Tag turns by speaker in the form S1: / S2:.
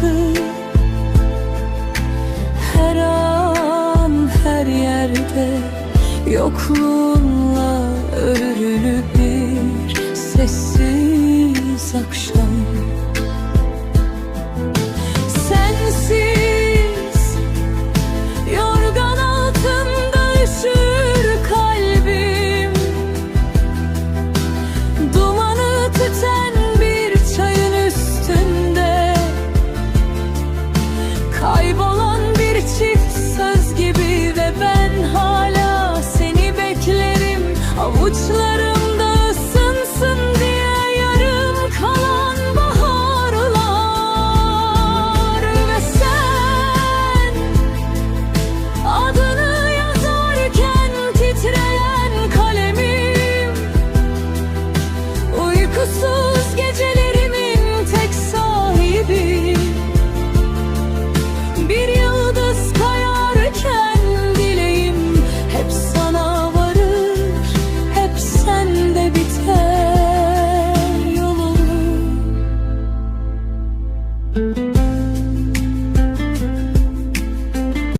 S1: sensin Her an her yerde yokluğunla ölürüm. Uçlarımda ısınsın diye yarım kalan baharlar. Ve sen adını yazarken titreyen kalemim Uykusuz thank you